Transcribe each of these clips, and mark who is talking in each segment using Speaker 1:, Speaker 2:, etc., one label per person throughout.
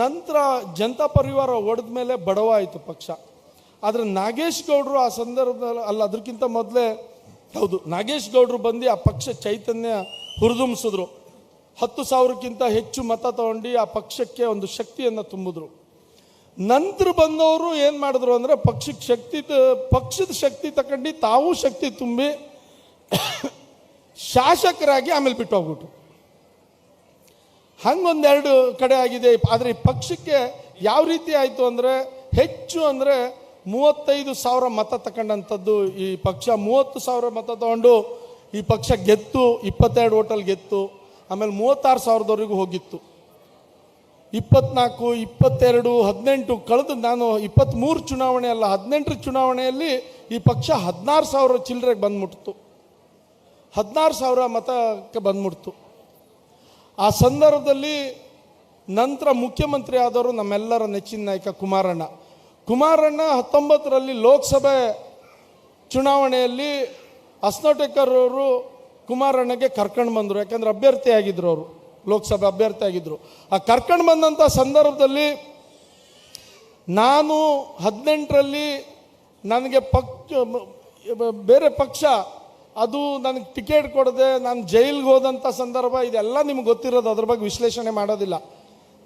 Speaker 1: ನಂತರ ಜನತಾ ಪರಿವಾರ ಒಡೆದ ಮೇಲೆ ಬಡವ ಆಯಿತು ಪಕ್ಷ. ಆದರೆ ನಾಗೇಶ್ ಗೌಡರು ಆ ಸಂದರ್ಭದಲ್ಲಿ ಅಲ್ಲ ಅದಕ್ಕಿಂತ ಮೊದಲೇ ಹೌದು, ನಾಗೇಶ್ ಗೌಡರು ಬಂದು ಆ ಪಕ್ಷ ಚೈತನ್ಯ ಹುರಿದುಂಬಿಸಿದ್ರು. ಹತ್ತು ಸಾವಿರಕ್ಕಿಂತ ಹೆಚ್ಚು ಮತ ತಗೊಂಡು ಆ ಪಕ್ಷಕ್ಕೆ ಒಂದು ಶಕ್ತಿಯನ್ನು ತುಂಬಿದ್ರು. ನಂತರ ಬಂದವರು ಏನು ಮಾಡಿದ್ರು ಅಂದರೆ ಪಕ್ಷಕ್ಕೆ ಶಕ್ತಿ ಪಕ್ಷದ ಶಕ್ತಿ ತಗೊಂಡು ತಾವು ಶಕ್ತಿ ತುಂಬಿ ಶಾಸಕರಾಗಿ ಆಮೇಲೆ ಬಿಟ್ಟು ಹೋಗ್ಬಿಟ್ರು. ಹಂಗೊಂದೆರಡು ಕಡೆ ಆಗಿದೆ. ಆದರೆ ಈ ಪಕ್ಷಕ್ಕೆ ಯಾವ ರೀತಿ ಆಯಿತು ಅಂದರೆ ಹೆಚ್ಚು ಅಂದರೆ ಮೂವತ್ತೈದು ಸಾವಿರ ಮತ ತಗೊಂಡಂಥದ್ದು ಈ ಪಕ್ಷ. ಮೂವತ್ತು ಸಾವಿರ ಮತ ತಗೊಂಡು ಈ ಪಕ್ಷ ಗೆತ್ತು, ಇಪ್ಪತ್ತೆರಡು ಓಟಲ್ಲಿ ಗೆತ್ತು, ಆಮೇಲೆ ಮೂವತ್ತಾರು ಸಾವಿರದವರೆಗೂ ಹೋಗಿತ್ತು. ಇಪ್ಪತ್ನಾಲ್ಕು, ಇಪ್ಪತ್ತೆರಡು, ಹದಿನೆಂಟು ಕಳೆದು ನಾನು ಇಪ್ಪತ್ತ್ಮೂರು ಚುನಾವಣೆ ಅಲ್ಲ, ಹದಿನೆಂಟರ ಚುನಾವಣೆಯಲ್ಲಿ ಈ ಪಕ್ಷ ಹದಿನಾರು ಸಾವಿರ ಚಿಲ್ಲರೆಗೆ ಬಂದ್ಬಿಟ್ತು ಹದಿನಾರು ಸಾವಿರ ಮತಕ್ಕೆ ಬಂದ್ಬಿಡ್ತು. ಆ ಸಂದರ್ಭದಲ್ಲಿ ನಂತರ ಮುಖ್ಯಮಂತ್ರಿ ಆದವರು ನಮ್ಮೆಲ್ಲರ ನೆಚ್ಚಿನ ನಾಯಕ ಕುಮಾರಣ್ಣ. ಕುಮಾರಣ್ಣ ಹತ್ತೊಂಬತ್ತರಲ್ಲಿ ಲೋಕಸಭೆ ಚುನಾವಣೆಯಲ್ಲಿ ಅಸ್ನೋಟೇಕರ್ ಅವರು ಕುಮಾರಣ್ಣಗೆ ಕರ್ಕೊಂಡು ಬಂದರು, ಯಾಕಂದರೆ ಅಭ್ಯರ್ಥಿ ಆಗಿದ್ರು ಅವರು, ಲೋಕಸಭೆ ಅಭ್ಯರ್ಥಿ ಆಗಿದ್ರು. ಆ ಕರ್ಕೊಂಡು ಬಂದಂಥ ಸಂದರ್ಭದಲ್ಲಿ ನಾನು ಹದಿನೆಂಟರಲ್ಲಿ ನನಗೆ ಪಕ್ಷ ಬೇರೆ ಪಕ್ಷ ಅದು ನನಗೆ ಟಿಕೆಟ್ ಕೊಡದೆ ನಾನು ಜೈಲಿಗೆ ಹೋದಂಥ ಸಂದರ್ಭ ಇದೆಲ್ಲ ನಿಮ್ಗೆ ಗೊತ್ತಿರೋದು, ಅದ್ರ ಬಗ್ಗೆ ವಿಶ್ಲೇಷಣೆ ಮಾಡೋದಿಲ್ಲ.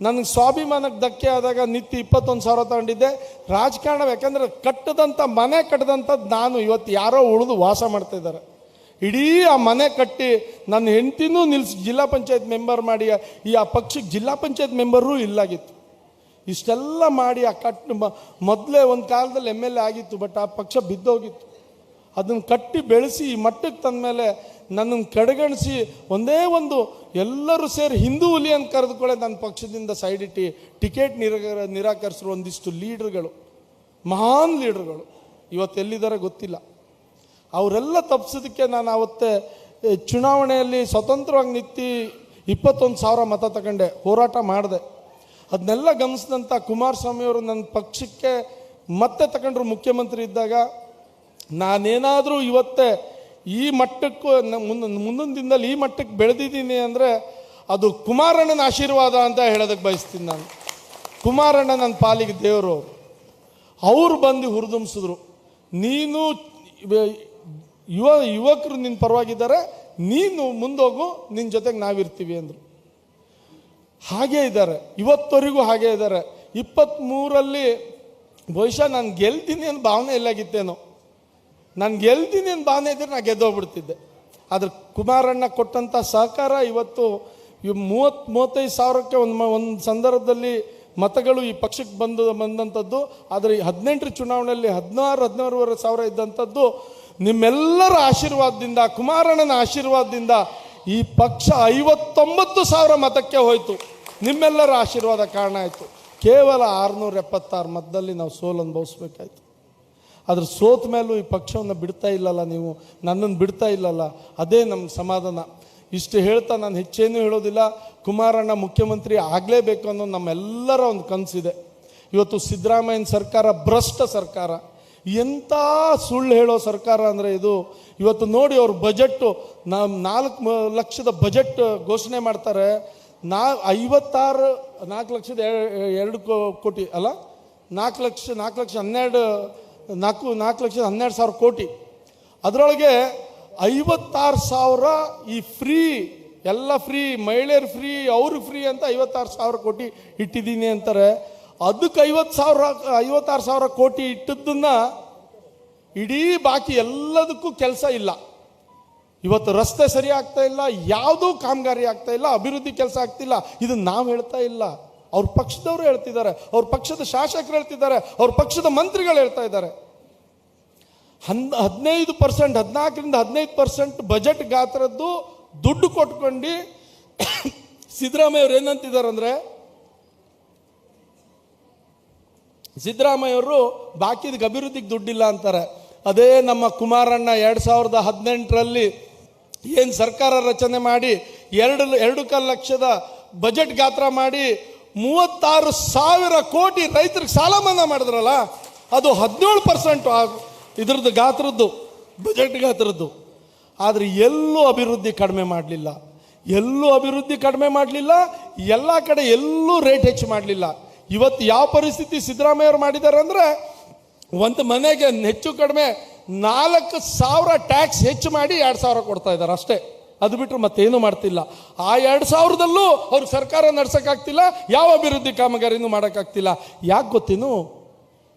Speaker 1: ನನಗೆ ಸ್ವಾಭಿಮಾನಕ್ಕೆ ಧಕ್ಕೆ ಆದಾಗ ನಿತ್ಯ ಇಪ್ಪತ್ತೊಂದು ಸಾವಿರ ತಗೊಂಡಿದ್ದೆ. ರಾಜಕಾರಣ ಯಾಕಂದರೆ ಕಟ್ಟದಂಥ ಮನೆ ಕಟ್ಟದಂಥದ್ದು ನಾನು. ಇವತ್ತು ಯಾರೋ ಉಳಿದು ವಾಸ ಮಾಡ್ತಾ ಇದ್ದಾರೆ. ಇಡೀ ಆ ಮನೆ ಕಟ್ಟಿ ನನ್ನ ಹೆಂಡ್ತಿನೂ ನಿಲ್ಸಿ, ಜಿಲ್ಲಾ ಪಂಚಾಯತ್ ಮೆಂಬರ್ ಮಾಡಿ, ಈ ಆ ಪಕ್ಷಕ್ಕೆ ಜಿಲ್ಲಾ ಪಂಚಾಯತ್ ಮೆಂಬರೂ ಇಲ್ಲಾಗಿತ್ತು. ಇಷ್ಟೆಲ್ಲ ಮಾಡಿ ಆ ಕಟ್ ಮೊದಲೇ ಒಂದು ಕಾಲದಲ್ಲಿ ಎಂ ಎಲ್ ಎ ಆಗಿತ್ತು, ಬಟ್ ಆ ಪಕ್ಷ ಬಿದ್ದೋಗಿತ್ತು. ಅದನ್ನು ಕಟ್ಟಿ ಬೆಳೆಸಿ ಈ ಮಟ್ಟಕ್ಕೆ ತಂದಮೇಲೆ ನನ್ನನ್ನು ಕಡೆಗಣಿಸಿ ಒಂದೇ ಒಂದು ಎಲ್ಲರೂ ಸೇರಿ ಹಿಂದೂ ಹುಲಿ ಅಂತ ಕರೆದುಕೊಳ್ಳೆ ನನ್ನ ಪಕ್ಷದಿಂದ ಸೈಡ್ ಇಟ್ಟು ಟಿಕೆಟ್ ನಿರ ನಿರಾಕರಿಸಿರೋ ಒಂದಿಷ್ಟು ಲೀಡ್ರ್ಗಳು ಮಹಾನ್ ಲೀಡ್ರ್ಗಳು ಇವತ್ತು ಎಲ್ಲಿದ್ದಾರೆ ಗೊತ್ತಿಲ್ಲ. ಅವರೆಲ್ಲ ತಪ್ಪಿಸೋದಕ್ಕೆ ನಾನು ಅವತ್ತೇ ಚುನಾವಣೆಯಲ್ಲಿ ಸ್ವತಂತ್ರವಾಗಿ ನಿಂತು ಇಪ್ಪತ್ತೊಂದು ಸಾವಿರ ಮತ ತಗೊಂಡೆ, ಹೋರಾಟ ಮಾಡಿದೆ. ಅದನ್ನೆಲ್ಲ ಗಮನಿಸಿದಂಥ ಕುಮಾರಸ್ವಾಮಿಯವರು ನನ್ನ ಪಕ್ಷಕ್ಕೆ ಮತ್ತೆ ತಗೊಂಡ್ರು ಮುಖ್ಯಮಂತ್ರಿ ಇದ್ದಾಗ ನಾನೇನಾದರೂ ಇವತ್ತೇ ಈ ಮಟ್ಟಕ್ಕೂ ಮುಂದಿನ ದಿನದಲ್ಲಿ ಈ ಮಟ್ಟಕ್ಕೆ ಬೆಳೆದಿದ್ದೀನಿ ಅಂದರೆ ಅದು ಕುಮಾರಣ್ಣನ ಆಶೀರ್ವಾದ ಅಂತ ಹೇಳೋದಕ್ಕೆ ಬಯಸ್ತೀನಿ ನಾನು. ಕುಮಾರಣ್ಣ ನನ್ನ ಪಾಲಿಗೆ ದೇವರು. ಅವರು ಬಂದು ಹುರಿದುಂಬಿಸಿದ್ರು ನೀನು ಯುವ, ಯುವಕರು ನಿನ್ನ ಪರವಾಗಿದ್ದಾರೆ, ನೀನು ಮುಂದೋಗು ನಿನ್ನ ಜೊತೆಗೆ ನಾವಿರ್ತೀವಿ ಅಂದರು. ಹಾಗೇ ಇದ್ದಾರೆ. ಇವತ್ತವರೆಗೂ ಹಾಗೇ ಇದ್ದಾರೆ. ಇಪ್ಪತ್ತ್ಮೂರಲ್ಲಿ ಬಹುಶಃ ನಾನು ಗೆಲ್ತೀನಿ ಅಂತ ಭಾವನೆ ಇಲ್ಲಾಗಿತ್ತೇನೋ ನಾನು ಗೆಲ್ತೀನಿ ಅಂತ ಭಾವನೆ ಇದ್ದರೆ ನಾನು ಗೆದ್ದೋಗ್ಬಿಡ್ತಿದ್ದೆ. ಆದರೆ ಕುಮಾರಣ್ಣ ಕೊಟ್ಟಂಥ ಸಹಕಾರ ಇವತ್ತು ಇವ್ ಮೂವತ್ತು, ಮೂವತ್ತೈದು ಸಾವಿರಕ್ಕೆ ಒಂದು ಒಂದು ಸಂದರ್ಭದಲ್ಲಿ ಮತಗಳು ಈ ಪಕ್ಷಕ್ಕೆ ಬಂದು, ಬಂದಂಥದ್ದು, ಆದರೆ ಈ ಹದಿನೆಂಟು ಚುನಾವಣೆಯಲ್ಲಿ ಹದಿನಾರು, ಹದಿನಾರೂವರೆ ಸಾವಿರ ಇದ್ದಂಥದ್ದು, ನಿಮ್ಮೆಲ್ಲರ ಆಶೀರ್ವಾದದಿಂದ, ಕುಮಾರಣ್ಣನ ಆಶೀರ್ವಾದದಿಂದ ಈ ಪಕ್ಷ ಐವತ್ತೊಂಬತ್ತು ಸಾವಿರ ಮತಕ್ಕೆ ಹೋಯಿತು. ನಿಮ್ಮೆಲ್ಲರ ಆಶೀರ್ವಾದ ಕಾರಣ ಆಯಿತು. ಕೇವಲ ಆರುನೂರ ಎಪ್ಪತ್ತಾರು ಮತದಲ್ಲಿ ನಾವು ಸೋಲು ಅನುಭವಿಸ್ಬೇಕಾಯ್ತು ಅದ್ರ ಸೋತ ಮೇಲೂ ಈ ಪಕ್ಷವನ್ನು ಬಿಡ್ತಾ ಇಲ್ಲಲ್ಲ ನೀವು? ನನ್ನನ್ನು ಬಿಡ್ತಾ ಇಲ್ಲಲ್ಲ? ಅದೇ ನಮ್ಮ ಸಮಾಧಾನ. ಇಷ್ಟು ಹೇಳ್ತಾ ನಾನು ಹೆಚ್ಚೇನೂ ಹೇಳೋದಿಲ್ಲ. ಕುಮಾರಣ್ಣ ಮುಖ್ಯಮಂತ್ರಿ ಆಗಲೇಬೇಕು ಅನ್ನೋ ನಮ್ಮೆಲ್ಲರ ಒಂದು ಕನಸಿದೆ. ಇವತ್ತು ಸಿದ್ದರಾಮಯ್ಯನ ಸರ್ಕಾರ ಭ್ರಷ್ಟ ಸರ್ಕಾರ. ಎಂಥ ಸುಳ್ಳು ಹೇಳೋ ಸರ್ಕಾರ ಅಂದರೆ ಇದು? ಇವತ್ತು ನೋಡಿ ಅವ್ರ ಬಜೆಟ್ಟು ನಮ್ಮ ನಾಲ್ಕು ಲಕ್ಷದ ಬಜೆಟ್ ಘೋಷಣೆ ಮಾಡ್ತಾರೆ. ನಾ, ಐವತ್ತಾರು, ನಾಲ್ಕು ಲಕ್ಷದ ಎರಡು ಕೋಟಿ, ಅಲ್ಲ? ನಾಲ್ಕು ಲಕ್ಷ ನಾಲ್ಕು ಲಕ್ಷ ಹನ್ನೆರಡು ನಾಲ್ಕು ನಾಲ್ಕು ಲಕ್ಷದ ಹನ್ನೆರಡು ಸಾವಿರ ಕೋಟಿ. ಅದರೊಳಗೆ ಐವತ್ತಾರು ಸಾವಿರ ಈ ಫ್ರೀ, ಎಲ್ಲ ಫ್ರೀ, ಮಹಿಳೆಯರು ಫ್ರೀ, ಅವರು ಫ್ರೀ ಅಂತ ಐವತ್ತಾರು ಸಾವಿರ ಕೋಟಿ ಇಟ್ಟಿದ್ದೀನಿ ಅಂತಾರೆ. ಅದಕ್ಕೆ ಐವತ್ತು ಸಾವಿರ, ಐವತ್ತಾರು ಸಾವಿರ ಕೋಟಿ ಇಟ್ಟದ್ದನ್ನ ಇಡೀ ಬಾಕಿ ಎಲ್ಲದಕ್ಕೂ ಕೆಲಸ ಇಲ್ಲ. ಇವತ್ತು ರಸ್ತೆ ಸರಿ ಆಗ್ತಾ ಇಲ್ಲ, ಯಾವುದೂ ಕಾಮಗಾರಿ ಆಗ್ತಾ ಇಲ್ಲ, ಅಭಿವೃದ್ಧಿ ಕೆಲಸ ಆಗ್ತಿಲ್ಲ. ಇದು ನಾವು ಹೇಳ್ತಾ ಇಲ್ಲ. ಅವ್ರ ಪಕ್ಷದವರು ಹೇಳ್ತಿದ್ದಾರೆ, ಅವ್ರ ಪಕ್ಷದ ಶಾಸಕರು ಹೇಳ್ತಿದ್ದಾರೆ, ಅವ್ರ ಪಕ್ಷದ ಮಂತ್ರಿಗಳು ಹೇಳ್ತಾ ಇದ್ದಾರೆ. ಹನ್, ಹದಿನೈದು ಪರ್ಸೆಂಟ್, ಹದಿನಾಲ್ಕರಿಂದ ಹದಿನೈದು ಪರ್ಸೆಂಟ್ ಬಜೆಟ್ ಗಾತ್ರದ್ದು ದುಡ್ಡು ಕೊಟ್ಕೊಂಡು ಸಿದ್ದರಾಮಯ್ಯ ಅವ್ರು ಏನಂತಿದ್ದಾರೆ ಅಂದರೆ ಸಿದ್ದರಾಮಯ್ಯವರು ಬಾಕಿದ ಅಭಿವೃದ್ಧಿಗೆ ದುಡ್ಡಿಲ್ಲ ಅಂತಾರೆ. ಅದೇ ನಮ್ಮ ಕುಮಾರಣ್ಣ ಎರಡು ಸಾವಿರದ ಹದಿನೆಂಟರಲ್ಲಿ ಏನು ಸರ್ಕಾರ ರಚನೆ ಮಾಡಿ ಎರಡು ಎರಡು ಕಾಲು ಲಕ್ಷದ ಬಜೆಟ್ ಗಾತ್ರ ಮಾಡಿ ಮೂವತ್ತಾರು ಸಾವಿರ ಕೋಟಿ ರೈತರಿಗೆ ಸಾಲ ಮನ್ನಾ ಮಾಡಿದ್ರಲ್ಲ, ಅದು ಹದಿನೇಳು ಪರ್ಸೆಂಟು ಇದ್ರದ್ದು ಗಾತ್ರದ್ದು ಬಜೆಟ್ ಗಾತ್ರದ್ದು. ಆದರೆ ಎಲ್ಲೂ ಅಭಿವೃದ್ಧಿ ಕಡಿಮೆ ಮಾಡಲಿಲ್ಲ. ಎಲ್ಲೂ ಅಭಿವೃದ್ಧಿ ಕಡಿಮೆ ಮಾಡಲಿಲ್ಲ, ಎಲ್ಲ ಕಡೆ ಎಲ್ಲೂ ರೇಟ್ ಹೆಚ್ಚು ಮಾಡಲಿಲ್ಲ. ಇವತ್ತು ಯಾವ ಪರಿಸ್ಥಿತಿ ಸಿದ್ದರಾಮಯ್ಯವ್ರು ಮಾಡಿದ್ದಾರೆ ಅಂದರೆ, ಒಂದು ಮನೆಗೆ ಹೆಚ್ಚು ಕಡಿಮೆ ನಾಲ್ಕು ಸಾವಿರ ಟ್ಯಾಕ್ಸ್ ಹೆಚ್ಚು ಮಾಡಿ ಎರಡು ಸಾವಿರ ಕೊಡ್ತಾ ಇದ್ದಾರೆ ಅಷ್ಟೇ. ಅದು ಬಿಟ್ಟರೆ ಮತ್ತೇನು ಮಾಡ್ತಿಲ್ಲ. ಆ ಎರಡು ಸಾವಿರದಲ್ಲೂ ಅವ್ರು ಸರ್ಕಾರ ನಡ್ಸೋಕ್ಕಾಗ್ತಿಲ್ಲ, ಯಾವ ಅಭಿವೃದ್ಧಿ ಕಾಮಗಾರಿನೂ ಮಾಡೋಕ್ಕಾಗ್ತಿಲ್ಲ. ಯಾಕೆ ಗೊತ್ತೇನು?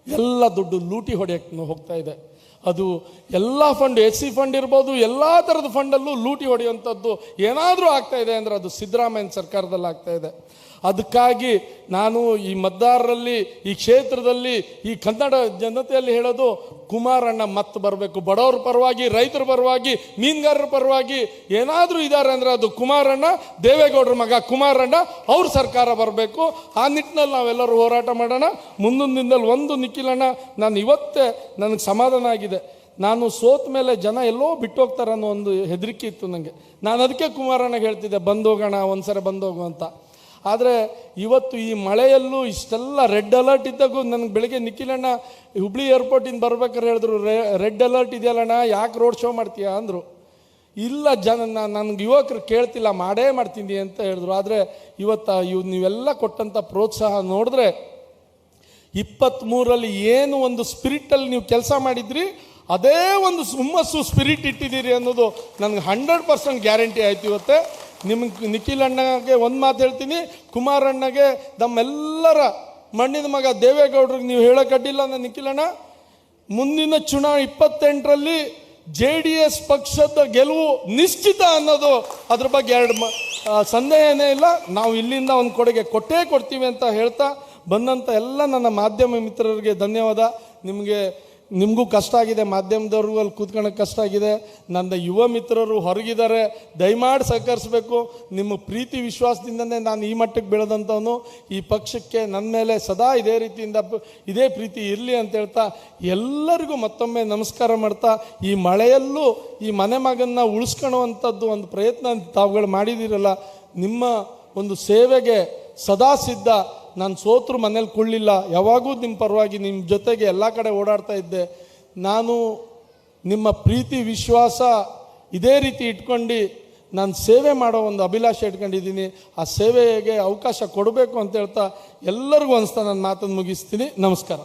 Speaker 1: ಎಲ್ಲ ದುಡ್ಡು ಲೂಟಿ ಹೊಡೆಯೋಕ್ಕೆ ಹೋಗ್ತಾ ಇದೆ. ಅದು ಎಲ್ಲ ಫಂಡ್ ಎಸ್ ಸಿ ಫಂಡ್ ಇರ್ಬೋದು, ಎಲ್ಲ ಥರದ ಫಂಡಲ್ಲೂ ಲೂಟಿ ಹೊಡೆಯುವಂಥದ್ದು ಏನಾದರೂ ಆಗ್ತಾ ಇದೆ ಅಂದರೆ ಅದು ಸಿದ್ದರಾಮಯ್ಯನ ಸರ್ಕಾರದಲ್ಲಿ ಆಗ್ತಾ ಇದೆ. ಅದಕ್ಕಾಗಿ ನಾನು ಈ ಮದ್ದಾರರಲ್ಲಿ, ಈ ಕ್ಷೇತ್ರದಲ್ಲಿ, ಈ ಕನ್ನಡ ಜನತೆಯಲ್ಲಿ ಹೇಳೋದು, ಕುಮಾರಣ್ಣ ಮತ್ತೆ ಬರಬೇಕು. ಬಡವ್ರ ಪರವಾಗಿ, ರೈತರ ಪರವಾಗಿ, ಮೀನುಗಾರರ ಪರವಾಗಿ ಏನಾದರೂ ಇದ್ದಾರೆ ಅಂದರೆ ಅದು ಕುಮಾರಣ್ಣ, ದೇವೇಗೌಡರ ಮಗ ಕುಮಾರಣ್ಣ, ಅವ್ರ ಸರ್ಕಾರ ಬರಬೇಕು. ಆ ನಿಟ್ಟಿನಲ್ಲಿ ನಾವೆಲ್ಲರೂ ಹೋರಾಟ ಮಾಡೋಣ. ಮುಂದೊಂದು ದಿನದಲ್ಲಿ ಒಂದು ನಿಖಿಲಣ್ಣ, ನಾನು ಇವತ್ತೇ ನನಗೆ ಸಮಾಧಾನ ಆಗಿದೆ. ನಾನು ಸೋತ ಮೇಲೆ ಜನ ಎಲ್ಲೋ ಬಿಟ್ಟು ಹೋಗ್ತಾರೆ ಅನ್ನೋ ಒಂದು ಹೆದರಿಕೆ ಇತ್ತು ನನಗೆ. ನಾನು ಅದಕ್ಕೆ ಕುಮಾರಣ್ಣಗೆ ಹೇಳ್ತಿದ್ದೆ, ಬಂದೋಗೋಣ, ಒಂದ್ಸರಿ ಬಂದೋಗು ಅಂತ. ಆದರೆ ಇವತ್ತು ಈ ಮಳೆಯಲ್ಲೂ ಇಷ್ಟೆಲ್ಲ ರೆಡ್ ಅಲರ್ಟ್ ಇದ್ದಾಗೂ ನನಗೆ ಬೆಳಗ್ಗೆ ನಿಖಿಲಣ್ಣ ಹುಬ್ಳಿ ಏರ್ಪೋರ್ಟಿಂದ ಬರ್ಬೇಕಾದ್ರೆ ಹೇಳಿದ್ರು ರೆಡ್ ಅಲರ್ಟ್ ಇದೆಯಲ್ಲಣ್ಣ, ಯಾಕೆ ರೋಡ್ ಶೋ ಮಾಡ್ತೀಯಾ? ಅಂದರು. ಇಲ್ಲ ಜನ ನನಗೆ ಯುವಕರು ಕೇಳ್ತಿಲ್ಲ, ಮಾಡೇ ಮಾಡ್ತೀನಿ ಅಂತ ಹೇಳಿದ್ರು. ಆದರೆ ಇವತ್ತು ಇವ್ ನೀವೆಲ್ಲ ಕೊಟ್ಟಂಥ ಪ್ರೋತ್ಸಾಹ ನೋಡಿದ್ರೆ ಇಪ್ಪತ್ತ್ಮೂರಲ್ಲಿ ಏನು ಒಂದು ಸ್ಪಿರಿಟಲ್ಲಿ ನೀವು ಕೆಲಸ ಮಾಡಿದ್ರಿ, ಅದೇ ಒಂದು ಹುಮ್ಮಸ್ಸು ಸ್ಪಿರಿಟ್ ಇಟ್ಟಿದ್ದೀರಿ ಅನ್ನೋದು ನನಗೆ ಹಂಡ್ರೆಡ್ ಪರ್ಸೆಂಟ್ ಗ್ಯಾರಂಟಿ ಆಯ್ತು ಇವತ್ತೆ. ನಿಮ್ಗೆ ನಿಖಿಲ್ ಅಣ್ಣಗೆ ಒಂದು ಮಾತು ಹೇಳ್ತೀನಿ. ಕುಮಾರಣ್ಣಗೆ ನಮ್ಮೆಲ್ಲರ ಮಣ್ಣಿನ ಮಗ ದೇವೇಗೌಡ್ರಿಗೆ ನೀವು ಹೇಳೋಕ್ಕಡ್ಡಿಲ್ಲ ನಿಖಿಲ್ ಅಣ್ಣ. ಮುಂದಿನ ಚುನಾವಣೆ ಇಪ್ಪತ್ತೆಂಟರಲ್ಲಿ ಜೆ ಡಿ ಎಸ್ ಪಕ್ಷದ ಗೆಲುವು ನಿಶ್ಚಿತ ಅನ್ನೋದು ಅದ್ರ ಬಗ್ಗೆ ಎರಡು ಮ ಸಂದೇಹನೇ ಇಲ್ಲ. ನಾವು ಇಲ್ಲಿಂದ ಒಂದು ಕೊಡುಗೆ ಕೊಟ್ಟೇ ಕೊಡ್ತೀವಿ ಅಂತ ಹೇಳ್ತಾ ಬಂದಂಥ ಎಲ್ಲ ನನ್ನ ಮಾಧ್ಯಮ ಮಿತ್ರರಿಗೆ ಧನ್ಯವಾದ. ನಿಮಗೆ ನಿಮಗೂ ಕಷ್ಟ ಆಗಿದೆ, ಮಾಧ್ಯಮದವ್ರಿಗೂ ಅಲ್ಲಿ ಕೂತ್ಕೊಳ್ಳೋಕೆ ಕಷ್ಟ ಆಗಿದೆ. ನನ್ನ ಯುವ ಮಿತ್ರರು ಹೊರಗಿದ್ದಾರೆ, ದಯಮಾಡಿ ಸಹಕರಿಸಬೇಕು. ನಿಮ್ಮ ಪ್ರೀತಿ, ವಿಶ್ವಾಸದಿಂದನೇ ನಾನು ಈ ಮಟ್ಟಕ್ಕೆ ಬೆಳೆದಂಥವನು. ಈ ಪಕ್ಷಕ್ಕೆ ನನ್ನ ಮೇಲೆ ಸದಾ ಇದೇ ರೀತಿಯಿಂದ ಇದೇ ಪ್ರೀತಿ ಇರಲಿ ಅಂತ ಹೇಳ್ತಾ ಎಲ್ಲರಿಗೂ ಮತ್ತೊಮ್ಮೆ ನಮಸ್ಕಾರ ಮಾಡ್ತಾ, ಈ ಮಳೆಯಲ್ಲೂ ಈ ಮನೆ ಮಗನ್ನ ಉಳಿಸ್ಕೊಳ್ಳುವಂಥದ್ದು ಒಂದು ಪ್ರಯತ್ನ ತಾವುಗಳು ಮಾಡಿದಿರಲ್ಲ ನಿಮ್ಮ ಒಂದು ಸೇವೆಗೆ ಸದಾ ಸಿದ್ಧ. ನಾನು ಸೋತ್ರ ಮನೇಲಿ ಕುಳ್ಳಿಲ್ಲ, ಯಾವಾಗೂ ನಿಮ್ಮ ಪರವಾಗಿ ನಿಮ್ಮ ಜೊತೆಗೆ ಎಲ್ಲ ಕಡೆ ಓಡಾಡ್ತಾ ಇದ್ದೆ. ನಾನು ನಿಮ್ಮ ಪ್ರೀತಿ, ವಿಶ್ವಾಸ ಇದೇ ರೀತಿ ಇಟ್ಕೊಂಡು ನಾನು ಸೇವೆ ಮಾಡೋ ಒಂದು ಅಭಿಲಾಷೆ ಇಟ್ಕೊಂಡಿದ್ದೀನಿ. ಆ ಸೇವೆಗೆ ಅವಕಾಶ ಕೊಡಬೇಕು ಅಂತ ಹೇಳ್ತಾ ಎಲ್ಲರಿಗೂ ಅನಿಸ್ತಾ ನನ್ನ ಮಾತನ್ನು ಮುಗಿಸ್ತೀನಿ. ನಮಸ್ಕಾರ.